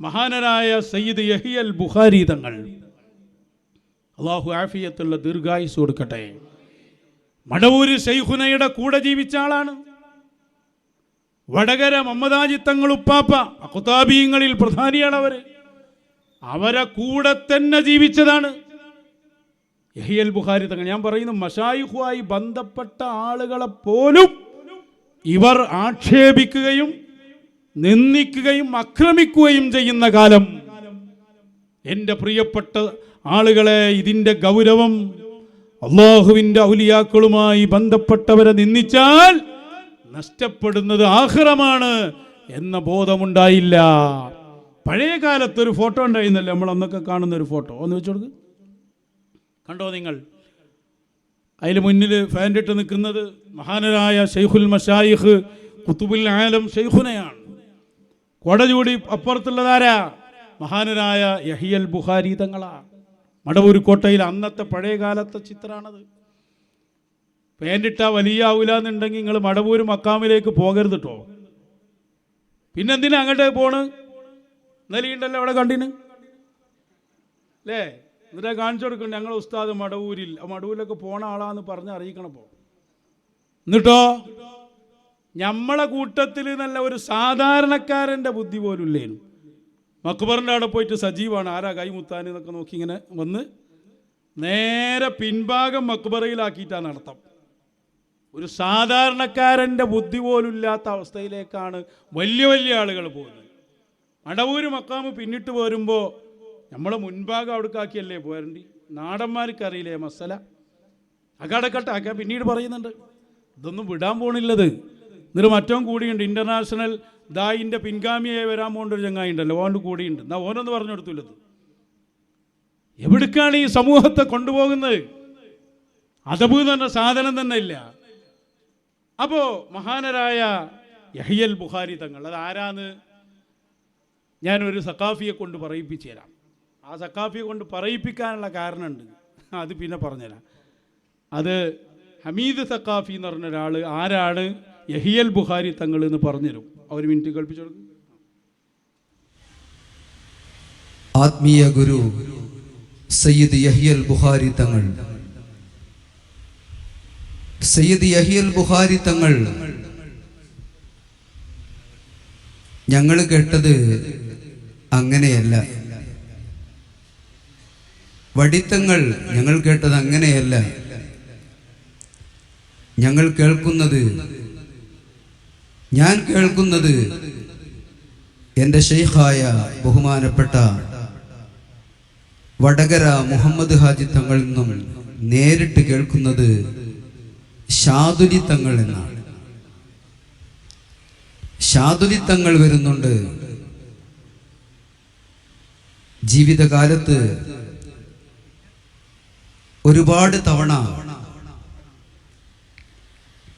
മഹാനരായ സയ്യിദ് യഹിയൽ ബുഖാരി തങ്ങൾ. അള്ളാഹു ആഫിയത്തുള്ള ദീർഘായുസ് കൊടുക്കട്ടെ. മടവൂര് ഷെയ്ഖുനയുടെ കൂടെ ജീവിച്ച ആളാണ്. വടകര മമ്മദാജി തങ്ങൾ ഉപ്പാപ്പ അക്കുതാബീങ്ങളിൽ പ്രധാനിയാണ് അവർ. അവരെ കൂടെ തന്നെ ജീവിച്ചതാണ്. യഹിയൽ ബുഖാരി തങ്ങൾ ഞാൻ പറയുന്നു മഷായിഹുമായി ബന്ധപ്പെട്ട ആളുകളെ പോലും ഇവർ ആക്ഷേപിക്കുകയും നിന്ദിക്കുകയും ആക്രമിക്കുകയും ചെയ്യുന്ന കാലം. എന്റെ പ്രിയപ്പെട്ട ആളുകളെ ഇതിന്റെ ഗൗരവം അള്ളാഹുവിന്റെ ഔലിയാക്കളുമായി ബന്ധപ്പെട്ടവരെ നിന്ദിച്ചാൽ നഷ്ടപ്പെടുന്നത് ആഹ്റമാണ് എന്ന ബോധമുണ്ടായില്ല. പഴയ കാലത്ത് ഒരു ഫോട്ടോ ഉണ്ടായിരുന്നല്ലേ നമ്മൾ അന്നൊക്കെ കാണുന്ന ഒരു ഫോട്ടോ. ഒന്ന് വെച്ചു കണ്ടോ നിങ്ങൾ? അതിൽ മുന്നിൽ ഫാന്റിട്ട് നിൽക്കുന്നത് മഹാനരായ ഷെയ്ഖുൽ മഷായിഖ് കുത്തുബുൽ ആലം ഷെയ്ഖുനയാണ് കൊട ചൂടി അപ്പുറത്തുള്ളതാരാ? മഹാനരായ യഹിയൽ ബുഖാരി തങ്ങളാ. മടവൂർ കോട്ടയിൽ അന്നത്തെ പഴയ കാലത്തെ ചിത്രമാണത് വലിയ ആവില്ല എന്നുണ്ടെങ്കിൽ നിങ്ങൾ മടവൂർ മക്കാമിലേക്ക് പോകരുത് കേട്ടോ പിന്നെന്തിനാ അങ്ങോട്ട് പോണ്? നിലയുണ്ടല്ലോ അവിടെ കണ്ടിന്? അല്ലേ എന്നിട്ട് കാണിച്ചു കൊടുക്കണം ഞങ്ങൾ ഉസ്താദ് മടവൂരിൽ മടവൂരിലൊക്കെ പോണ ആളാന്ന് പറഞ്ഞ് അറിയിക്കണം പോ എന്നിട്ടോ? നമ്മളെ കൂട്ടത്തിൽ നല്ല ഒരു സാധാരണക്കാരന്റെ ബുദ്ധി പോലും ഇല്ലേനു മക്ബറിന്റെ അവിടെ പോയിട്ട് സജീവാണ്. ആരാ കൈ മുത്താൻ എന്നൊക്കെ നോക്കി ഇങ്ങനെ വന്ന് നേരെ പിൻഭാഗം മക്ബറയിലാക്കിയിട്ടാണ് നടത്തം. ഒരു സാധാരണക്കാരന്റെ ബുദ്ധി പോലും ഇല്ലാത്ത അവസ്ഥയിലേക്കാണ് വലിയ വലിയ ആളുകൾ പോകുന്നത്. അടവൂര് മക്കാമ് പിന്നിട്ട് പോരുമ്പോൾ നമ്മളെ മുൻഭാഗം അവിടേക്കാക്കിയല്ലേ പോരണ്ടി? നാടന്മാർക്ക് അറിയില്ലേ മസല? അക്കാടക്കട്ടെ അക്ക പിന്നീട് പറയുന്നുണ്ട്. ഇതൊന്നും വിടാൻ പോണില്ലത്. എന്നിട്ട് മറ്റവും കൂടിയുണ്ട്. ഇന്റർനാഷണൽ ദായിന്റെ പിൻഗാമിയായി വരാൻ പോകേണ്ട ഒരു ചങ്ങായി ഉണ്ടല്ലോ ഓന്റെ കൂടിയുണ്ട്. എന്നാൽ ഓനൊന്ന് പറഞ്ഞു കൊടുത്തില്ലത് എവിടേക്കാണ് ഈ സമൂഹത്തെ കൊണ്ടുപോകുന്നത്? അതബ് പറഞ്ഞ സാധനം തന്നെ ഇല്ല. അപ്പോ മഹാനരായ യഹിയൽ ബുഹാരി തങ്ങൾ അത് ആരാന്ന് ഞാനൊരു സക്കാഫിയെ കൊണ്ട് പറയിപ്പിച്ചു തരാം. ആ സക്കാഫിയെ കൊണ്ട് പറയിപ്പിക്കാനുള്ള കാരണമുണ്ട്. അത് പിന്നെ പറഞ്ഞുതരാം. അത് ഹമീദ് സക്കാഫി എന്ന് പറഞ്ഞ ആരാണ്? യഹിയൽ ബുഹാരി തങ്ങൾ എന്ന് പറഞ്ഞുതരും. അവർ മിനിറ്റ് കൽപ്പിച്ചു കൊടുക്കും. ആത്മീയ ഗുരു സയ്യിദ് യഹിയൽ ബുഹാരി തങ്ങൾ. സയ്യിദ് യഹിയൽ ബുഹാരി തങ്ങൾ. ഞങ്ങൾ കേട്ടത് അങ്ങനെയല്ല. വടിത്തങ്ങൾ ഞങ്ങൾ കേട്ടത് അങ്ങനെയല്ല. ഞങ്ങൾ കേൾക്കുന്നത് ഞാൻ കേൾക്കുന്നത് എന്റെ ഷെയ്ഖായ ബഹുമാനപ്പെട്ട വടകര മുഹമ്മദ് ഹാജി തങ്ങളിൽ നിന്നും നേരിട്ട് കേൾക്കുന്നത് ഷാദുലി തങ്ങൾ എന്നാണ്. ഷാദുലി തങ്ങൾ വരുന്നുണ്ട്. ജീവിതകാലത്ത് ഒരുപാട് തവണ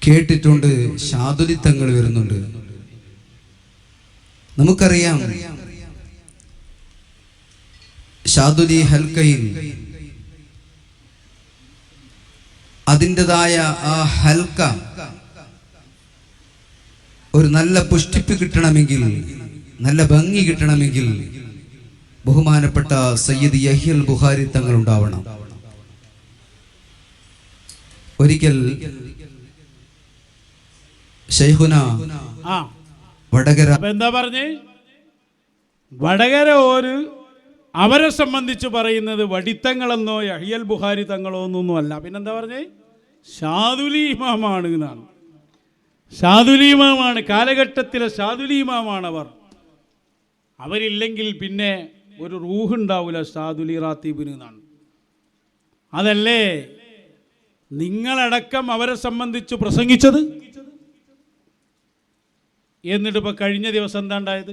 കേട്ടിട്ടുണ്ട്. ഷാദുലി തങ്ങൾ വരുന്നുണ്ട്. നമുക്കറിയാം ഷാദുലി ഹൽക്കയിൽ അതിന്റെതായ ആ ഹൽക്ക ഒരു നല്ല പുഷ്ടിപ്പ് കിട്ടണമെങ്കിൽ നല്ല ഭംഗി കിട്ടണമെങ്കിൽ ബഹുമാനപ്പെട്ട സയ്യിദ് യഹിയൽ ബുഹാരി തങ്ങൾ ഉണ്ടാവണം. ഒരിക്കൽ ആ. വടകര. എന്താ പറഞ്ഞേ? വടകര ഒരു അവരെ സംബന്ധിച്ച് പറയുന്നത് വടിത്തങ്ങളെന്നോ അഹിയൽ ബുഹാരി തങ്ങളോ എന്നൊന്നും അല്ല. പിന്നെന്താ പറഞ്ഞേ? ഷാദുലി ഇമാമാണ് എന്നാണ്. ഷാദുലി ഇമാമാണ്. കാലഘട്ടത്തിലെ ഷാദുലി ഇമാമാണ് അവർ. അവരില്ലെങ്കിൽ പിന്നെ ഒരു റൂഹ് ഉണ്ടാവില്ല ഷാദുലി റാത്തീബിന് എന്നാണ്. അതല്ലേ? നിങ്ങളടക്കം അവരെ സംബന്ധിച്ച് പ്രസംഗിച്ചത്? എന്നിട്ട് ഇപ്പൊ കഴിഞ്ഞ ദിവസം എന്താ ഉണ്ടായത്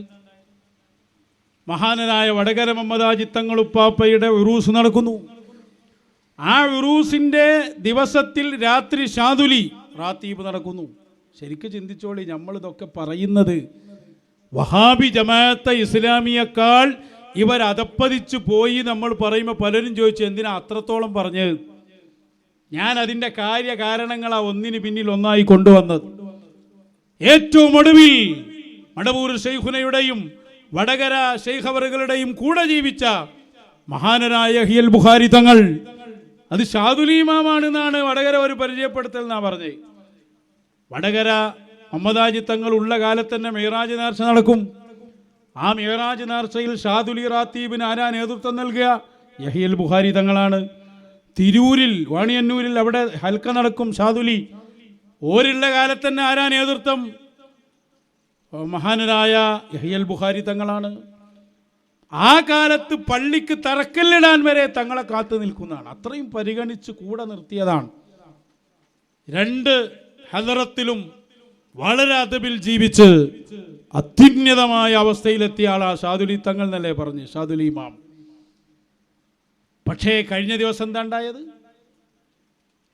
മഹാനരായ വടകര മമ്മദാജി തങ്ങളുപ്പാപ്പയുടെ ഉറൂസ് നടക്കുന്നു. ആ ഉറൂസിന്റെ ദിവസത്തിൽ രാത്രി ഷാതുലി റാത്തീബ് നടക്കുന്നു. ശരിക്കും ചിന്തിച്ചോളി നമ്മൾ ഇതൊക്കെ പറയുന്നത് വഹാബി ജമാഅത്തെ ഇസ്ലാമിയേക്കാൾ ഇവർ അതപ്പതിച്ചു പോയി നമ്മൾ പറയുമ്പോൾ പലരും ചോദിച്ചു എന്തിനാ അത്രത്തോളം പറഞ്ഞത്? ഞാൻ അതിന്റെ ആ ഒന്നിന് പിന്നിൽ ഒന്നായി കൊണ്ടുവന്നത്. ഏറ്റവും ഒടുവിൽ മടവൂർ ഷെയ്ഖുനയുടെയും വടകര ഷെയ്ഖവറുകളുടെയും കൂടെ ജീവിച്ച മഹാനരായ ഹിയൽ ബുഖാരി തങ്ങൾ. അത് ഷാദുലീമാണെന്നാണ് വടകര ഒരു പരിചയപ്പെടുത്തൽ എന്നാ പറഞ്ഞത്. വടകര മമ്മദാജി തങ്ങൾ ഉള്ള കാലത്ത് തന്നെ മേറാജ് നേർച്ച നടക്കും. ആ മേറാജ് നേർച്ചയിൽ ഷാദുലി റാത്തീബിന് ആരാ നേതൃത്വം നൽകുക യഹിയൽ ബുഖാരി തങ്ങളാണ്. തിരൂരിൽ വാണിയന്നൂരിൽ അവിടെ ഹൽക്ക നടക്കും ഷാദുലി. ഓരുള്ള കാലത്ത് തന്നെ ആരാ നേതൃത്വം? മഹാനരായ യഹിയൽ ബുഹാരി തങ്ങളാണ്. ആ കാലത്ത് പള്ളിക്ക് തറക്കല്ലിടാൻ വരെ തങ്ങളെ കാത്തു നിൽക്കുന്നതാണ്. അത്രയും പരിഗണിച്ച് കൂടെ നിർത്തിയതാണ്. രണ്ട് ഹദറത്തിലും വളരെ അതബിൽ ജീവിച്ച് അത്യുന്നതമായ അവസ്ഥയിലെത്തിയ ആളാ ഷാദുലി തങ്ങൾ എന്നല്ലേ പറഞ്ഞു ഷാദുലി മാം പക്ഷേ കഴിഞ്ഞ ദിവസം എന്താ ഉണ്ടായത്?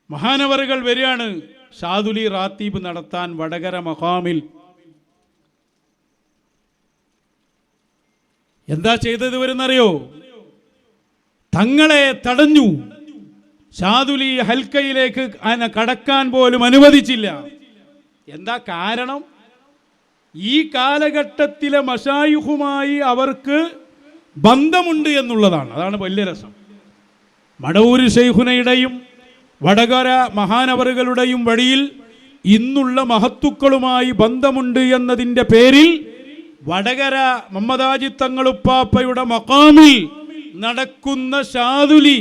മഹാനവറുകൾ വരികയാണ്. ഷാദുലി റാത്തീബ് നടത്താൻ വടകര മഹാമിൽ എന്താ ചെയ്തത് വരുന്നറിയോ? തങ്ങളെ തടഞ്ഞു. ഷാദുലി ഹൽക്കയിലേക്ക് അതിനെ കടക്കാൻ പോലും അനുവദിച്ചില്ല. എന്താ കാരണം? ഈ കാലഘട്ടത്തിലെ മഷായുഹുമായി അവർക്ക് ബന്ധമുണ്ട് എന്നുള്ളതാണ്. അതാണ് വലിയ രസം. മടവൂര് ഷെയ്ഖുനയുടെയും വടകര മഹാനവറുകളുടെയും വഴിയിൽ ഇന്നുള്ള മഹത്തുക്കളുമായി ബന്ധമുണ്ട് എന്നതിന്റെ പേരിൽ വടകര മമ്മദാജി തങ്ങളുപ്പാപ്പയുടെ മക്കാമിൽ നടക്കുന്ന ഷാദുലി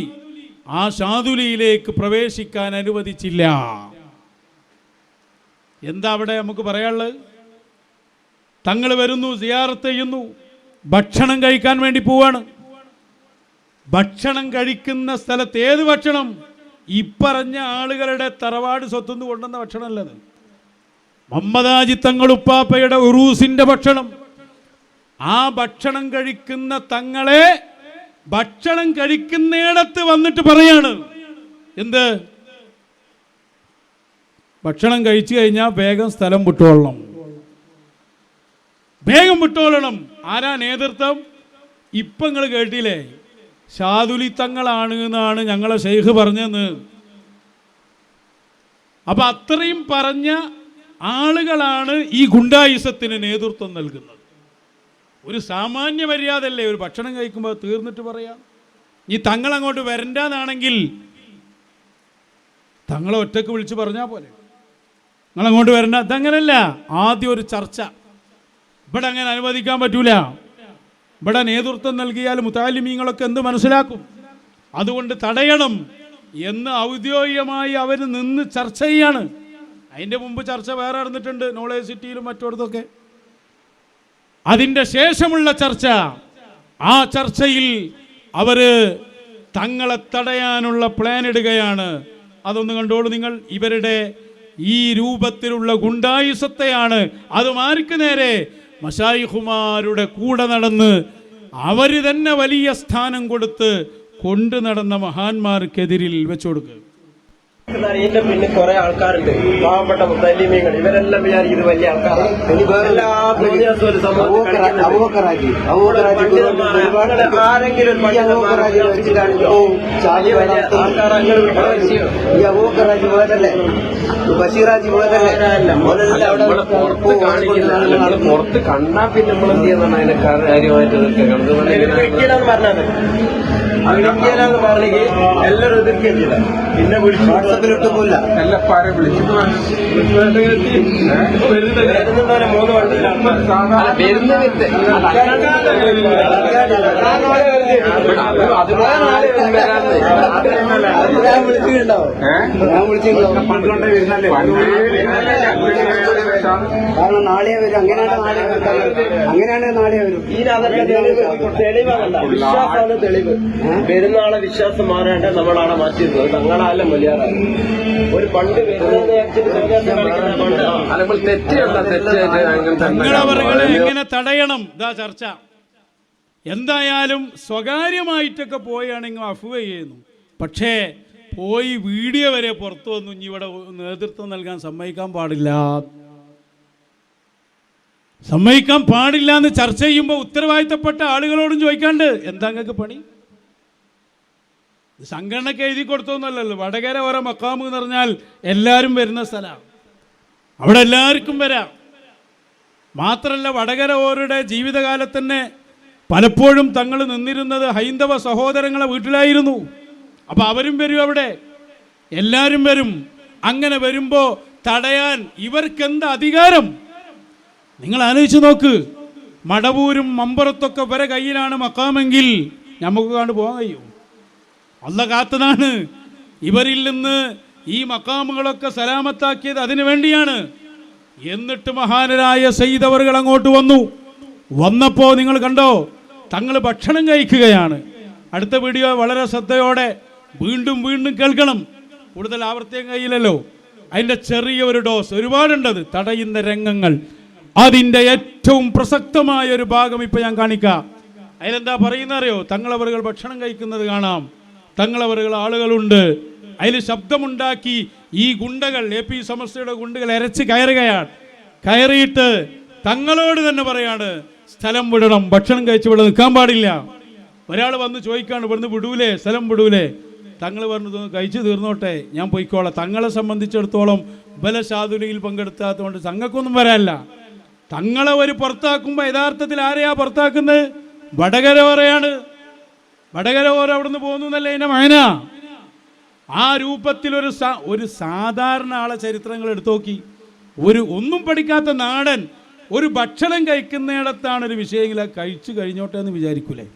ആ ഷാദുലിയിലേക്ക് പ്രവേശിക്കാൻ അനുവദിച്ചില്ല. എന്താ അവിടെ നമുക്ക് പറയാനുള്ളത്? തങ്ങൾ വരുന്നു സിയാറത്ത് ചെയ്യുന്നു ഭക്ഷണം കഴിക്കാൻ വേണ്ടി പോവാണ്. ഭക്ഷണം കഴിക്കുന്ന സ്ഥലത്ത് ഏത് ഭക്ഷണം? ഇപ്പറഞ്ഞ ആളുകളുടെ തറവാട് സ്വത്തുനിന്ന് കൊണ്ടുവന്ന ഭക്ഷണമല്ലത്. മമ്മദാജി തങ്ങൾ ഉപ്പാപ്പയുടെ ഉറൂസിന്റെ ഭക്ഷണം. ആ ഭക്ഷണം കഴിക്കുന്ന തങ്ങളെ ഭക്ഷണം കഴിക്കുന്നിടത്ത് വന്നിട്ട് പറയാണ്. എന്ത്? ഭക്ഷണം കഴിച്ചു കഴിഞ്ഞാൽ വേഗം സ്ഥലം വിട്ടോളണം വേഗം വിട്ടോളണം ആരാ നേതൃത്വം? ഇപ്പം നിങ്ങൾ കേട്ടില്ലേ? ഷാദുലി തങ്ങളാണ് എന്നാണ് ഞങ്ങളെ ഷെയ്ഖ് പറഞ്ഞതെന്ന് അപ്പൊ അത്രയും പറഞ്ഞ ആളുകളാണ് ഈ ഗുണ്ടായുസത്തിന് നേതൃത്വം നൽകുന്നത്. ഒരു സാമാന്യ മര്യാദയല്ലേ ഒരു ഭക്ഷണം കഴിക്കുമ്പോൾ തീർന്നിട്ട് പറയാം? ഈ തങ്ങൾ അങ്ങോട്ട് വരണ്ടാന്നാണെങ്കിൽ തങ്ങളെ ഒറ്റയ്ക്ക് വിളിച്ച് പറഞ്ഞാൽ പോലെ നിങ്ങളങ്ങോട്ട് വരണ്ട. അതങ്ങനല്ല ആദ്യം ഒരു ചർച്ച. ഇവിടെ അങ്ങനെ അനുവദിക്കാൻ പറ്റൂല. ഇവിടെ നേതൃത്വം നൽകിയാൽ മുത്താലിമീങ്ങളൊക്കെ എന്ത് മനസ്സിലാക്കും? അതുകൊണ്ട് തടയണം എന്ന് ഔദ്യോഗികമായി അവർ നിന്ന് ചർച്ച ചെയ്യാണ്. അതിന്റെ മുമ്പ് ചർച്ച വേറെ നടന്നിട്ടുണ്ട് നോളേജ് സിറ്റിയിലും മറ്റിടത്തൊക്കെ. അതിന്റെ ശേഷമുള്ള ചർച്ച ആ ചർച്ചയിൽ അവർ തങ്ങളെ തടയാനുള്ള പ്ലാൻ ഇടുകയാണ്. അതൊന്ന് കണ്ടോളൂ നിങ്ങൾ. ഇവരുടെ ഈ രൂപത്തിലുള്ള ഗുണ്ടായുസത്തെയാണ്. അത് മാർക്ക് നേരെ മഷായിഹുമാരുടെ കൂടെ നടന്ന് അവർ തന്നെ വലിയ സ്ഥാനം കൊടുത്ത് കൊണ്ടു നടന്ന മഹാന്മാർക്കെതിരിൽ വെച്ചു കൊടുക്കുക ഇതിന്റെ പിന്നെ കുറെ ആൾക്കാരുണ്ട്. പാവപ്പെട്ട മുത്തല്ലിമീങ്ങൾ. ഇവരെല്ലാം വിചാരിക്കും ഇത് വലിയ ആൾക്കാരാണ്. ആരെങ്കിലും ബഷീറാജി പുറത്ത് കണ്ടാ പിന്നെ നമ്മൾ എന്ത് ചെയ്യുന്നതാണ് അതിന്റെ കാര്യമായിട്ട് പറഞ്ഞത് വിളിക്കാനെന്ന് പറഞ്ഞെങ്കിൽ എല്ലാവരും എതിർക്കുകയും ചെയ്ത. പിന്നെ വിളിച്ചു വാട്സപ്പിലിട്ട് ഇട്ടുമില്ല എല്ലപ്പാരെ വിളിച്ചിട്ട് ഞാൻ വിളിച്ചിട്ടുണ്ടാവും. ഞാൻ വിളിച്ചിട്ടുണ്ടാവും കാരണം നാളെ വരും. അങ്ങനെയാണ് നാളെ വരും. അങ്ങനെയാണ് നാളെ വരും. ഇതിനതൊക്കെ തെളിവ് തെളിവാകണ്ട വിശ്വാസമാണ് തെളിവ്. പെരുന്നാളെ വിശ്വാസം മാറേണ്ട നമ്മളാണ് മാറ്റിയിരുന്നത് തങ്ങളാലും വലിയാറാണ് ഒരു പണ്ട് വരുന്നത് എങ്ങനെ തടയണം? ഇതാ ചർച്ച. എന്തായാലും സ്വകാര്യമായിട്ടൊക്കെ പോയാണെങ്കിൽ അഫുവ ചെയ്യുന്നു. പക്ഷേ പോയി വീഡിയോ വരെ പുറത്തു വന്നു. ഇനി ഇവിടെ നേതൃത്വം നൽകാൻ സമ്മതിക്കാൻ പാടില്ല. സമ്മതിക്കാൻ പാടില്ല എന്ന് ചർച്ച ചെയ്യുമ്പോൾ ഉത്തരവാദിത്തപ്പെട്ട ആളുകളോടും ചോദിക്കാണ്ട് എന്താ നിങ്ങൾക്ക് പണി? സംഘടനയ്ക്ക് എഴുതി കൊടുത്തൊന്നുമല്ലല്ലോ വടകര ഓരോ മക്കാമ് എന്ന് പറഞ്ഞാൽ എല്ലാവരും വരുന്ന സ്ഥലമാണ് അവിടെ എല്ലാവർക്കും വരാം. മാത്രമല്ല വടകര ഓരുടെ ജീവിതകാലത്തന്നെ പലപ്പോഴും തങ്ങൾ നിന്നിരുന്നത് ഹൈന്ദവ സഹോദരങ്ങളെ വീട്ടിലായിരുന്നു. അപ്പോൾ അവരും വരും അവിടെ. എല്ലാവരും വരും. അങ്ങനെ വരുമ്പോൾ തടയാൻ ഇവർക്കെന്ത് അധികാരം? നിങ്ങൾ ആലോചിച്ച് നോക്ക്. മടവൂരും മമ്പറത്തൊക്കെ വരെ കയ്യിലാണ് മക്കാമെങ്കിൽ നമുക്ക് കണ്ടു പോകാൻ കഴിയും? അല്ല കാത്തതാണ്. ഇവരിൽ നിന്ന് ഈ മക്കാമുകളൊക്കെ സലാമത്താക്കിയത് അതിനു വേണ്ടിയാണ്. എന്നിട്ട് മഹാനരായ സെയ്തവറുകൾ അങ്ങോട്ട് വന്നു. വന്നപ്പോൾ നിങ്ങൾ കണ്ടോ? തങ്ങൾ ഭക്ഷണം കഴിക്കുകയാണ്. അടുത്ത വീഡിയോ വളരെ ശ്രദ്ധയോടെ വീണ്ടും വീണ്ടും കേൾക്കണം. കൂടുതൽ ആവർത്തിക്കാൻ കഴിയില്ലല്ലോ. അതിന്റെ ചെറിയ ഒരു ഡോസ്. ഒരുപാടുണ്ടത്. തടയുന്ന രംഗങ്ങൾ. അതിന്റെ ഏറ്റവും പ്രസക്തമായ ഒരു ഭാഗം ഇപ്പം ഞാൻ കാണിക്കാം. അതിലെന്താ പറയുന്ന അറിയോ? തങ്ങളവറുകൾ ഭക്ഷണം കഴിക്കുന്നത് കാണാം. തങ്ങളവറുകൾ ആളുകളുണ്ട്. അതിൽ ശബ്ദമുണ്ടാക്കി ഈ ഗുണ്ടകൾ എ പി സമസ്തയുടെ ഗുണ്ടകൾ എരച്ച് കയറുകയാണ്. കയറിയിട്ട് തങ്ങളോട് തന്നെ പറയാണ് സ്ഥലം വിടണം. ഭക്ഷണം കഴിച്ച് ഇവിടെ നിൽക്കാൻ പാടില്ല. ഒരാൾ വന്ന് ചോദിക്കാണ് ഇവിടുന്ന് വിടൂലേ? സ്ഥലം വിടൂലേ? തങ്ങൾ പറഞ്ഞു കഴിച്ചു തീർന്നോട്ടെ. ഞാൻ പോയിക്കോളാം. തങ്ങളെ സംബന്ധിച്ചിടത്തോളം ബലശാതുലിയിൽ പങ്കെടുത്താത്തതുകൊണ്ട് തങ്ങൾക്കൊന്നും വരാനില്ല. തങ്ങളെ ഒരു പുറത്താക്കുമ്പോൾ യഥാർത്ഥത്തിൽ ആരെയാ പുറത്താക്കുന്നത്? വടകര ഓരയാണ് വടകര ഓര അവിടുന്ന് പോകുന്നു എന്നല്ലേ എന്റെ മകന ആ രൂപത്തിൽ ഒരു ഒരു സാധാരണ ആളെ ചരിത്രങ്ങൾ എടുത്തു നോക്കി. ഒരു ഒന്നും പഠിക്കാത്ത നാടൻ ഒരു ഭക്ഷണം കഴിക്കുന്നിടത്താണ് ഒരു വിഷയമെങ്കിൽ അത് കഴിച്ചു കഴിഞ്ഞോട്ടെ എന്ന് വിചാരിക്കൂലേ?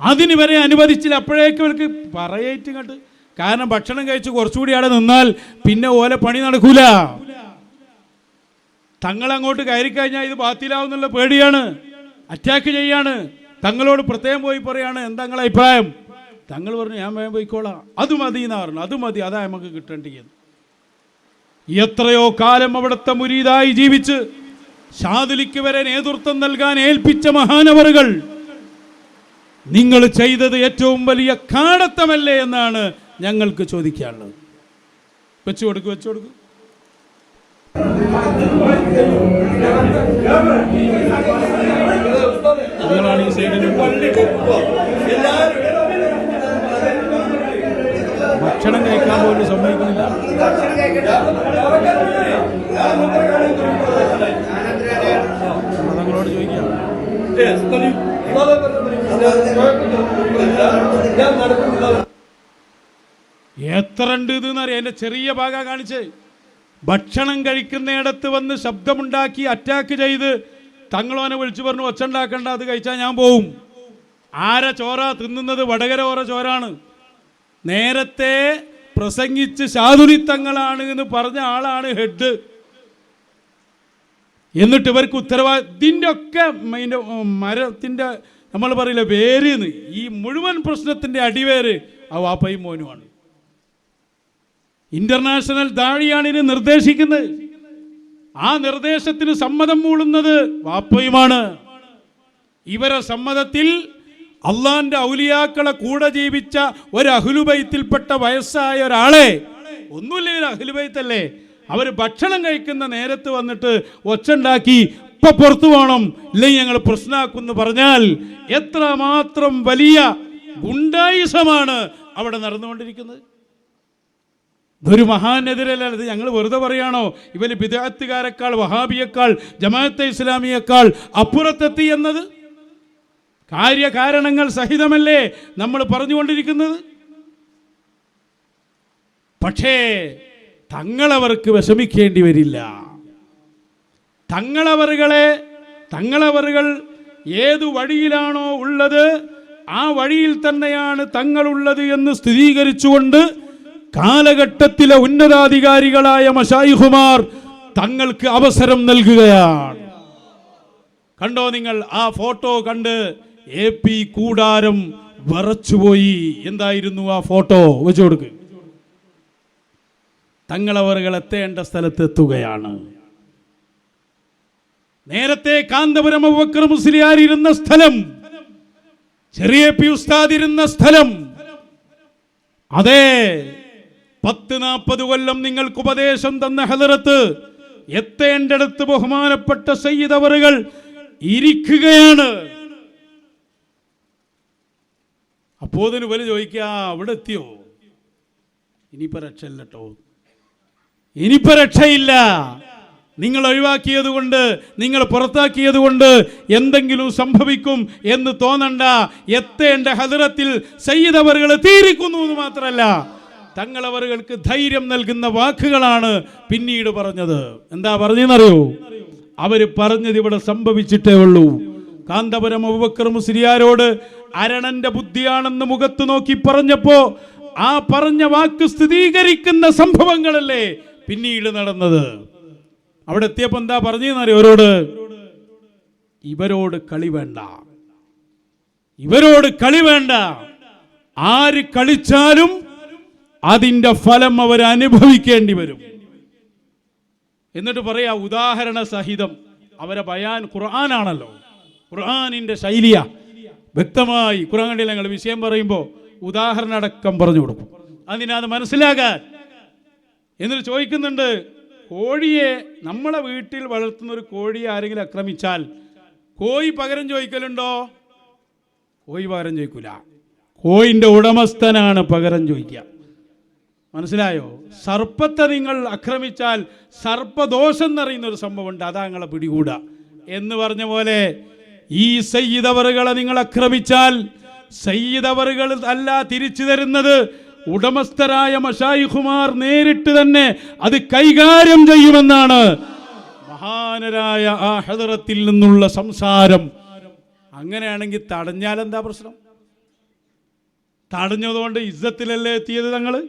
അതിന് വരെ അനുവദിച്ചില്ല. അപ്പോഴേക്കും അവർക്ക് പറയേറ്റ് കണ്ട് കാരണം ഭക്ഷണം കഴിച്ച് കുറച്ചുകൂടി അവിടെ നിന്നാൽ പിന്നെ ഓലെ പണി നടക്കൂല. തങ്ങൾ അങ്ങോട്ട് കയറി കഴിഞ്ഞാൽ ഇത് ബാത്തിലാവുന്നുള്ള പേടിയാണ്. അറ്റാക്ക് ചെയ്യാണ്. തങ്ങളോട് പ്രത്യേകം പോയി പറയാണ് എന്താ നിങ്ങളെ അഭിപ്രായം? തങ്ങൾ പറഞ്ഞു ഞാൻ വേഗം പോയിക്കോളാം. അത് മതി എന്നാ പറഞ്ഞു. അത് മതി അതാ നമുക്ക് കിട്ടേണ്ടിയത്. എത്രയോ കാലം അവിടുത്തെ മുരീതായി ജീവിച്ച് ഷാദിലിക്ക് വരെ നേതൃത്വം നൽകാൻ ഏൽപ്പിച്ച മഹാനവറുകൾ. നിങ്ങൾ ചെയ്തത് ഏറ്റവും വലിയ കാടത്തമല്ലേ എന്നാണ് ഞങ്ങൾക്ക് ചോദിക്കാനുള്ളത്. വെച്ചു കൊടുക്കൂ വെച്ചു കൊടുക്കൂ. നിങ്ങളാണ് ഈ സൈഡിൽ ഭക്ഷണം കഴിക്കാൻ പോലും സമ്മതിക്കുന്നില്ല. മതങ്ങളോട് ചോദിക്കാം. എത്ര ഉണ്ട് ഇത് എന്നറിയാം എന്റെ ചെറിയ ഭാഗ കാണിച്ച്. ഭക്ഷണം കഴിക്കുന്നിടത്ത് വന്ന് ശബ്ദമുണ്ടാക്കി അറ്റാക്ക് ചെയ്ത് തങ്ങളോനെ വിളിച്ചു പറഞ്ഞു ഒച്ച ഉണ്ടാക്കണ്ട അത് കഴിച്ചാൽ ഞാൻ പോവും. ആര ചോര തിന്നുന്നത്? വടകര ഓര ചോരാണ്. നേരത്തെ പ്രസംഗിച്ച് ശാതുരിത്തങ്ങളാണ് എന്ന് പറഞ്ഞ ആളാണ് ഹെഡ് എന്നിട്ട് ഇവർക്ക് ഉത്തരവാദിത്തിന്റെ ഒക്കെ മരത്തിന്റെ മരത്തിന്റെ നമ്മൾ പറയില്ല വേര് ഈ മുഴുവൻ പ്രശ്നത്തിന്റെ അടിവേര് ആ വാപ്പയും മോനുമാണ് ഇന്റർനാഷണൽ ദാഴിയാണ് ഇതിന് നിർദ്ദേശിക്കുന്നത്. ആ നിർദ്ദേശത്തിന് സമ്മതം മൂളുന്നത് വാപ്പയുമാണ്. ഇവരെ സമ്മതത്തിൽ അള്ളാന്റെ ഔലിയാക്കളെ കൂടെ ജീവിച്ച ഒരു അഹുലുബൈത്തിൽപ്പെട്ട വയസ്സായ ഒരാളെ ഒന്നുമില്ല ഒരു അഹുലുബൈത്തല്ലേ അവർ ഭക്ഷണം കഴിക്കുന്ന നേരത്ത് വന്നിട്ട് ഒച്ചുണ്ടാക്കി ഇപ്പൊ പുറത്തു പോകണം ഇല്ലെങ്കിൽ ഞങ്ങൾ പ്രശ്നമാക്കുമെന്ന് പറഞ്ഞാൽ എത്രമാത്രം വലിയ ഗുണ്ടായുസമാണ് അവിടെ നടന്നുകൊണ്ടിരിക്കുന്നത്. ഇതൊരു മഹാനെതിരല്ല. ഇത് ഞങ്ങൾ വെറുതെ പറയാണോ. ഇവർ പിതാത്തുകാരെക്കാൾ വഹാബിയേക്കാൾ ജമാഅത്തെ ഇസ്ലാമിയേക്കാൾ അപ്പുറത്തെത്തി എന്നത് കാര്യകാരണങ്ങൾ സഹിതമല്ലേ നമ്മൾ പറഞ്ഞുകൊണ്ടിരിക്കുന്നത്? പക്ഷേ തങ്ങളവർക്ക് വിഷമിക്കേണ്ടി വരില്ല. തങ്ങളവറുകളെ തങ്ങളവറുകൾ ഏതു വഴിയിലാണോ ഉള്ളത് ആ വഴിയിൽ തന്നെയാണ് തങ്ങളുള്ളത് എന്ന് സ്ഥിരീകരിച്ചുകൊണ്ട് കാലഘട്ടത്തിലെ ഉന്നതാധികാരികളായ മഷായിഹുമാർ തങ്ങൾക്ക് അവസരം നൽകുകയാണ്. കണ്ടോ നിങ്ങൾ? ആ ഫോട്ടോ കണ്ട് എ പി കൂടാരം വറച്ചുപോയി. എന്തായിരുന്നു ആ ഫോട്ടോ? വെച്ചു കൊടുക്ക്. തങ്ങളവറുകൾ എത്തേണ്ട സ്ഥലത്ത് എത്തുകയാണ്. നേരത്തെ കാന്തപുരം അബൂബക്കർ മുസ്ലിയാർ ഇരുന്ന സ്ഥലം ചെറിയ പി ഉസ്താദ് ഇരുന്ന സ്ഥലം. അതെ പത്ത് നാൽപ്പത് കൊല്ലം നിങ്ങൾക്ക് ഉപദേശം തന്ന ഹലറത്ത് എത്തേണ്ടടുത്ത് ബഹുമാനപ്പെട്ട സയ്യിദ് അവറുകൾ ഇരിക്കുകയാണ്. അപ്പോതിന് വലിയ ചോദിക്കുക "ആ, അവിടെ എത്തിയോ? ഇനിയിപ്പോ രക്ഷയില്ല കേട്ടോ ഇനിയിപ്പോ രക്ഷയില്ല. നിങ്ങൾ ഒഴിവാക്കിയത് കൊണ്ട് നിങ്ങൾ പുറത്താക്കിയത് കൊണ്ട് എന്തെങ്കിലും സംഭവിക്കും എന്ന് തോന്നണ്ട. എത്തേണ്ട ഹദറത്തിൽ സയ്യിദവറുകൾ തീരിക്കുന്നു എന്ന് മാത്രമല്ല തങ്ങളവറുകൾക്ക് ധൈര്യം നൽകുന്ന വാക്കുകളാണ് പിന്നീട് പറഞ്ഞത്. എന്താ പറഞ്ഞെന്നറിയോ അവർ പറഞ്ഞത് ഇവിടെ സംഭവിച്ചിട്ടേ ഉള്ളൂ. കാന്തപുരം അബുബക്കർ മുസ്ലിയാരോട് അരണന്റെ ബുദ്ധിയാണെന്ന് മുഖത്ത് നോക്കി പറഞ്ഞപ്പോ ആ പറഞ്ഞ വാക്ക് സ്ഥിരീകരിക്കുന്ന സംഭവങ്ങളല്ലേ പിന്നീട് നടന്നത്. അവിടെ എത്തിയപ്പോ എന്താ പറഞ്ഞെന്നറിയോ അവരോട്? ഇവരോട് കളി വേണ്ട. ഇവരോട് കളി വേണ്ട. ആര് കളിച്ചാലും അതിന്റെ ഫലം അവർ അനുഭവിക്കേണ്ടി വരും. എന്നിട്ട് പറയാ ഉദാഹരണ സഹിതം അവരെ ബയാൻ ഖുർആനാണല്ലോ. ഖുർആനിന്റെ ശൈലിയ. വ്യക്തമായി ഖുർആൻ കണ്ടില്ല? ഞങ്ങൾ വിഷയം പറയുമ്പോൾ ഉദാഹരണ അടക്കം പറഞ്ഞു കൊടുക്കും. അതിനത് മനസ്സിലാകാൻ. എന്നിട്ട് ചോദിക്കുന്നുണ്ട് കോഴിയെ നമ്മളെ വീട്ടിൽ വളർത്തുന്ന ഒരു കോഴിയെ ആരെങ്കിലും ആക്രമിച്ചാൽ കോഴി പകരം ചോദിക്കലുണ്ടോ? കോഴി പകരം ചോദിക്കൂല. കോഴിന്റെ ഉടമസ്ഥനാണ് പകരം ചോദിക്കുക. മനസ്സിലായോ? സർപ്പത്തെ നിങ്ങൾ ആക്രമിച്ചാൽ സർപ്പദോഷം എന്നറിയുന്ന ഒരു സംഭവമുണ്ട്. അതാ നിങ്ങളെ പിടികൂടുക എന്ന് പറഞ്ഞ പോലെ ഈ സയ്യിദവറുകളെ നിങ്ങൾ ആക്രമിച്ചാൽ സയ്യിദവറുകൾ അല്ല തിരിച്ചു തരുന്നത്. ഉടമസ്ഥരായ മഷായിഖുമാർ നേരിട്ട് തന്നെ അത് കൈകാര്യം ചെയ്യുമെന്നാണ്. മഹാനരായ ആ ഹദറത്തിൽ നിന്നുള്ള സംസാരം. അങ്ങനെയാണെങ്കിൽ തടഞ്ഞാൽ എന്താ പ്രശ്നം? തടഞ്ഞതുകൊണ്ട് ഇസ്സത്തിലല്ലേ എത്തിയത് ഞങ്ങൾ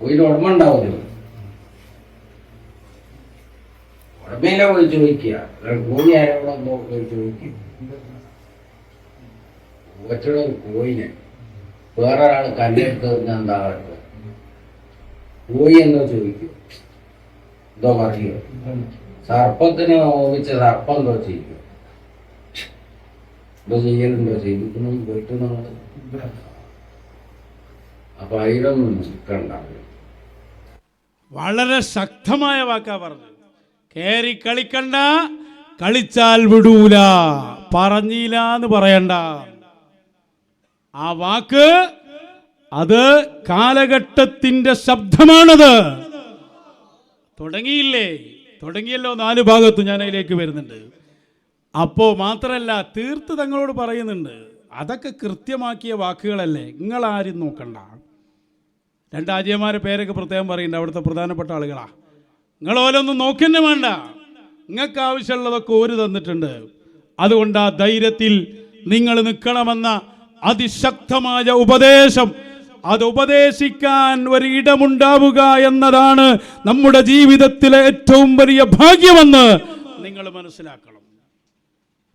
കോയിന് ഉടമ ഉണ്ടാവുമല്ലോ ഉടമയിലെ പോയി ചോദിക്കുക. കോഴി ആരോടൊന്നോ പോയി ചോദിക്കും ഒറ്റയുടെ ഒരു കോഴിനെ. വേറെ ഒരാൾ കല്ലെടുത്ത് തന്നെ എന്താ കോഴി എന്തോ ചോദിക്കും. എന്തോ പറയുക സർപ്പത്തിന് ഓമിച്ച സർപ്പം എന്തോ ചെയ്യും. എന്തോ ചെയ്യലുണ്ടോ? ചെയ്തിട്ടും പോയിട്ടുണ്ടോ അപ്പൊ അതിലൊന്നും നിൽക്കണ്ടാവില്ല വളരെ ശക്തമായ വാക്കാ പറഞ്ഞു കേറി കളിക്കണ്ട കളിച്ചാൽ വിടൂല പറഞ്ഞില്ല എന്ന് പറയണ്ട. ആ വാക്ക് അത് കാലഘട്ടത്തിന്റെ ശബ്ദമാണത്. തുടങ്ങിയില്ലേ? തുടങ്ങിയല്ലോ നാല് ഭാഗത്തും ഞാൻ അതിലേക്ക് വരുന്നുണ്ട്. അപ്പോ മാത്രല്ല തീർത്ത് തങ്ങളോട് പറയുന്നുണ്ട്. അതൊക്കെ കൃത്യമാക്കിയ വാക്കുകളല്ലേ? നിങ്ങളാരും നോക്കണ്ട. രണ്ട് ആജിയന്മാരെ പേരൊക്കെ പ്രത്യേകം പറയുന്നുണ്ട്. അവിടുത്തെ പ്രധാനപ്പെട്ട ആളുകളാ. നിങ്ങൾ ഓരോന്നും നോക്കന്നെ വേണ്ട. നിങ്ങൾക്ക് ആവശ്യമുള്ളതൊക്കെ ഒരു തന്നിട്ടുണ്ട്. അതുകൊണ്ട് ആ ധൈര്യത്തിൽ നിങ്ങൾ നിൽക്കണമെന്ന അതിശക്തമായ ഉപദേശം. അത് ഉപദേശിക്കാൻ ഒരിടമുണ്ടാവുക എന്നതാണ് നമ്മുടെ ജീവിതത്തിലെ ഏറ്റവും വലിയ ഭാഗ്യമെന്ന് നിങ്ങൾ മനസ്സിലാക്കണം.